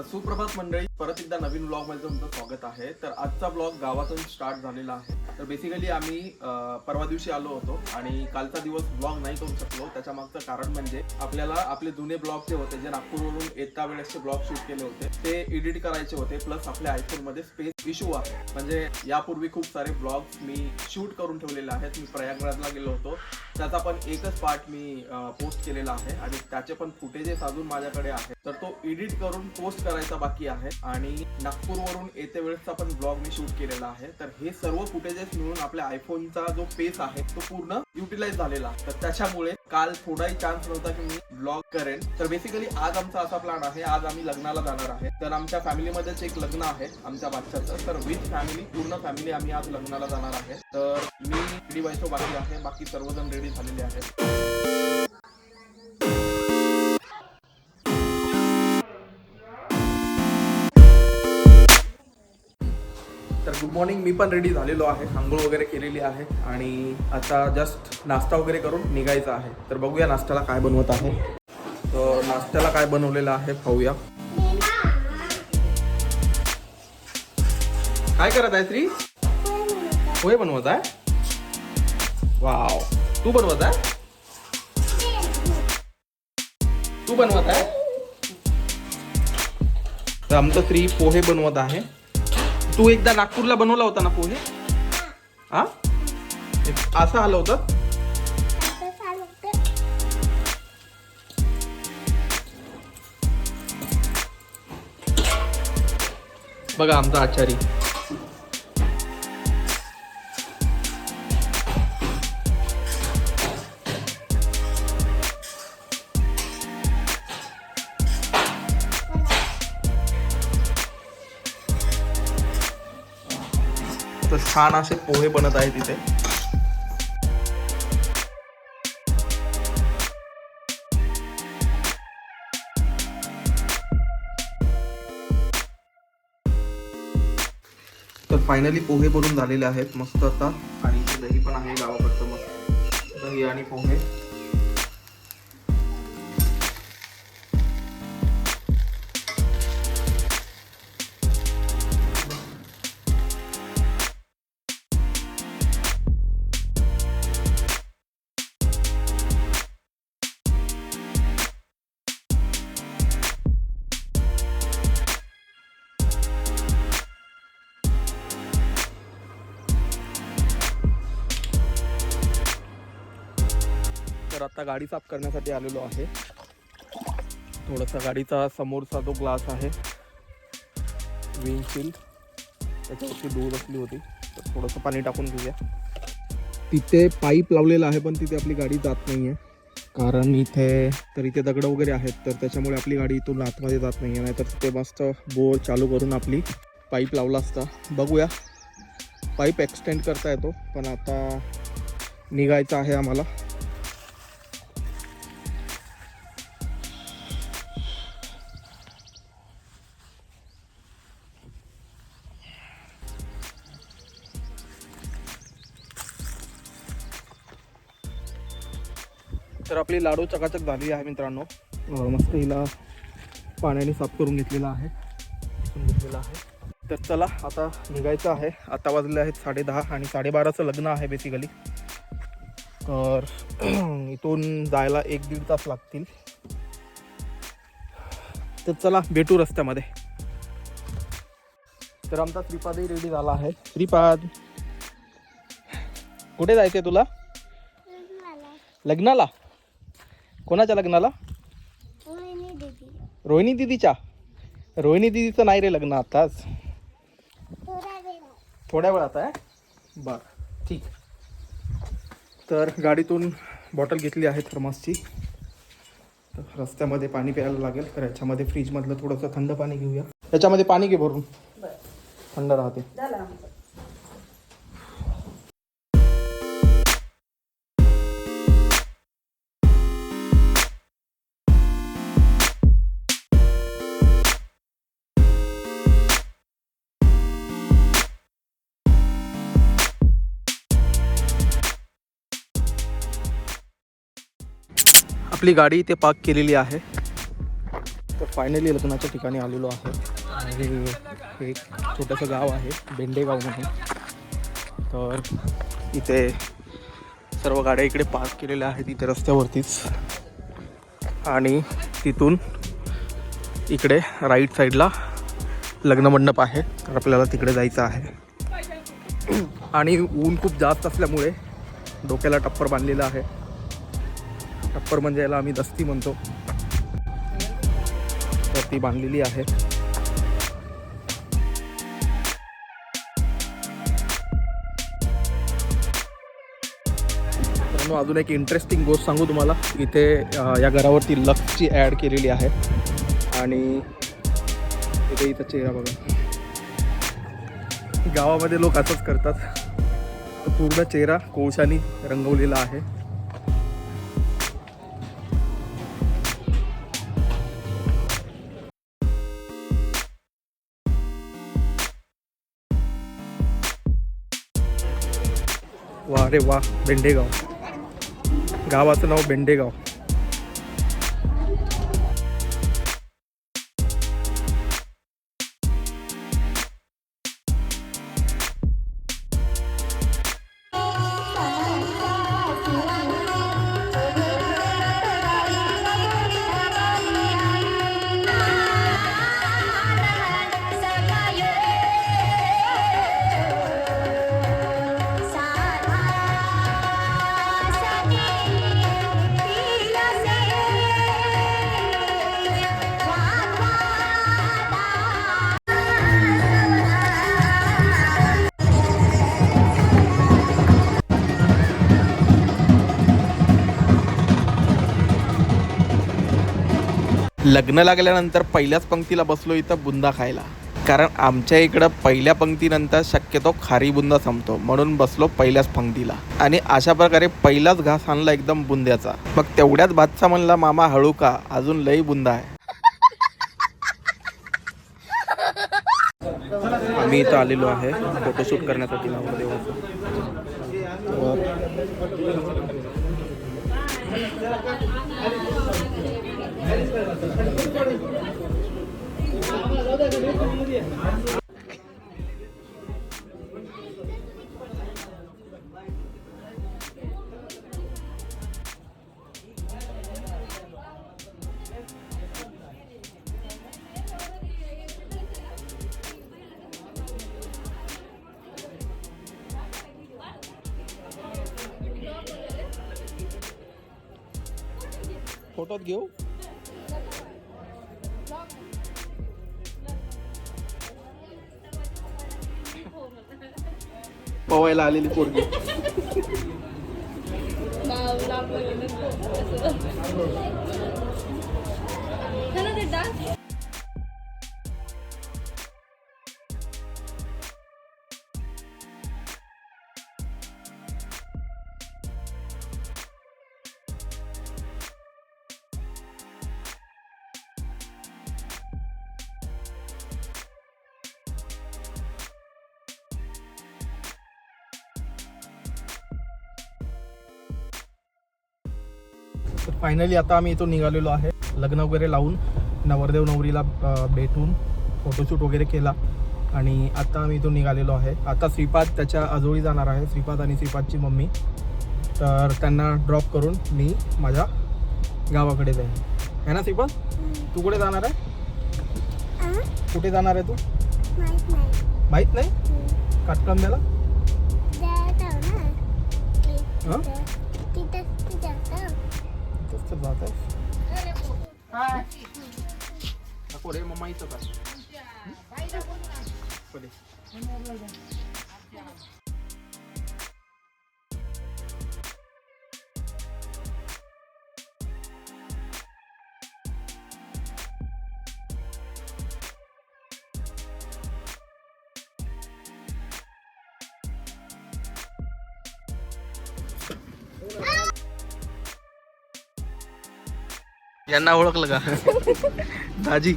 तर सुप्रभात मंडळी परत एकदा नवीन ब्लॉगमध्ये तुमचं स्वागत आहे. तर आजचा ब्लॉग गावातून स्टार्ट झालेला आहे. तर बेसिकली आम्ही परवा दिवशी आलो होतो आणि कालचा दिवस ब्लॉग नाही करू शकलो. त्याच्या मागचं कारण म्हणजे आपल्याला आपले जुने ब्लॉग जे होते जे नागपूरवरून येता वेळेसचे ब्लॉग शूट केले होते ते एडिट करायचे होते. प्लस आपल्या आयफोनमध्ये स्पेस इश्यू आहे. म्हणजे यापूर्वी खूप सारे ब्लॉग्स मी शूट करून ठेवलेले आहेत. मी प्रयागराजला गेलो होतो. त्याचा पण एकच पार्ट मी पोस्ट केलेला आहे आणि त्याचे पण फुटेजेस अजून माझ्याकडे आहे तर तो एडिट करून पोस्ट करायचा बाकी आहे आणि नागपूरवरून येते वेळेसचा पण ब्लॉग मी शूट केलेला आहे तर हे सर्व फुटेजेस मिळून आपल्या आयफोनचा जो पेस आहे तो पूर्ण युटिलाइज झालेला आहे. तर त्याच्यामुळे काल थोडाही चान्स नव्हता की मी ब्लॉग करेन तर बेसिकली आज आमचा असा प्लॅन आहे. आज आम्ही लग्नाला जाणार आहे. तर आमच्या फॅमिलीमध्येच एक लग्न आहे आमच्या बादशाचं. तर विथ फॅमिली पूर्ण फॅमिली आम्ही आज लग्नाला जाणार आहे. तर मी रेडी व्हायचो बाकी आहे. बाकी सर्वजण रेडी झालेले आहेत. गुड मॉर्निंग मी पण रेडी झालेलो आहे. आंघोळ वगैरे केलेली आहे. आणि आता जस्ट नाश्ता वगैरे करून निघायचा आहे. तर बघूया नाश्त्याला काय बनवत आहे. तर नाश्त्याला काय बनवलेलं आहे खाऊया काय करत आहे श्री पोहे बनवत आहे? वाव तू बनवत आहे? तू बनवत आहे? तर आमचं स्त्री पोहे बनवत आहे. तू एकदा नागपूरला बनवला होता ना पोहे? हा? असं आलं होतं? बघा आमचा आचारी. मस्त छान असे पोहे बनत आहे तिथे. तर फायनली पोहे बनून झालेले आहेत मस्त आता. आणि दही पण आहे गावाकडचं मस्त. दही आणि पोहे. आता गाडी साफ करण्यासाठी आलेलो आहे. थोडासा गाडीचा समोरचा जो ग्लास आहे विंडशील्ड त्याच्यावरती धूळ असली होती. तर थोडंसं पाणी टाकून घेऊया. तिथे पाईप लावलेला आहे पण तिथे आपली गाडी जात नाही आहे कारण इथे तर इथे दगड वगैरे आहेत तर त्याच्यामुळे आपली गाडी इथून आतमध्ये जात नाही आहे नाहीतर तिथे मस्त बोर चालू करून आपली पाईप लावला असता. बघूया. पाईप एक्सटेंड करता येतो पण आता निघायचं आहे आम्हाला. तर आपली लाडू चकाचक झाली आहे मित्रांनो. मस्त हिला पाण्याने साफ करून घेतलेला आहे. घेतलेला आहे. तर चला आता निघायचं आहे. आता वाजले आहेत साडेदहा आणि साडेबाराचं लग्न आहे बेसिकली तर इथून जायला एक दीड तास लागतील. तर चला भेटू रस्त्यामध्ये. तर आमचा श्रीपादही रेडी झाला आहे. श्रीपाद कुठे जायचंय तुला? लग्नाला. कोणाच्या लग्नाला? रोहिणी दिदीच्या. रोहिणी दिदीचं नाही रे लग्न आताच. थोड्या वेळात आहे. बर ठीक. तर गाडीतून बॉटल घेतली आहे थर्मासची. तर रस्त्यामध्ये पाणी प्यायला लागेल तर याच्यामध्ये फ्रीजमधलं थोडंसं थंड पाणी घेऊया. याच्यामध्ये पाणी घे भरून. थंड राहते. आपली गाडी इथे पार्क केलेली आहे. तर फायनली लग्नाच्या ठिकाणी आलेलो आहे. आणि एक छोटंसं गाव आहे बेंडेगाव म्हणून. तर इथे सर्व गाड्या इकडे पार्क केलेल्या आहेत इथे रस्त्यावरतीच. आणि तिथून इकडे राईट साईडला लग्न मंडप आहे तर आपल्याला तिकडे जायचं आहे. आणि ऊन खूप जास्त असल्यामुळे डोक्याला टप्पर बांधलेलं आहे. टप्पर म्हणजे याला आम्ही दस्ती म्हणतो. तर ती बांधलेली आहे. अजून एक इंटरेस्टिंग गोष्ट सांगू तुम्हाला. इथे या घरावरती लक्सची ॲड केलेली आहे. आणि इथे इथं चेहरा बघा. गावामध्ये लोक असंच करतात. तर पूर्ण चेहरा कोळशानी रंगवलेला आहे. वा रे वा बेंडेगाव. गावाचं नाव बेंडेगाव. लग्न लागल्यानंतर पहिल्याच पंक्तीला बसलो इथं बुंदा खायला. कारण आमच्या इकडं पहिल्या पंक्तीनंतर शक्यतो खारी बुंदा संपतो म्हणून बसलो पहिल्याच पंक्तीला. आणि अशा प्रकारे पहिलाच घास आणला एकदम बुंद्याचा. मग तेवढ्याच भातचा म्हणला मामा हळू का अजून लई बुंदा आहे. आम्ही इथं आलेलो आहे फोटोशूट करण्यासाठी नवरदेवाचं तर फोटोत पवायला आलेली पोरगी. फायनली आता आम्ही इथून निघालेलो आहे. लग्न वगैरे लावून नवरदेव नवरीला भेटून फोटोशूट वगैरे केला. आणि आता आम्ही इथून निघालेलो आहे. आता श्रीपाद त्याच्या आजोळी जाणार आहे श्रीपाद आणि श्रीपादची मम्मी. तर त्यांना ड्रॉप करून मी माझ्या गावाकडे जाईन. है ना श्रीपाद? तू कुठे जाणार आहे? कुठे जाणार आहे तू? माहीत नाही. काटकांद्याला हां? तेच तर जात आहे नको रे मम्मा इथं काय पहिले. यांना ओळखलं का? दाजी.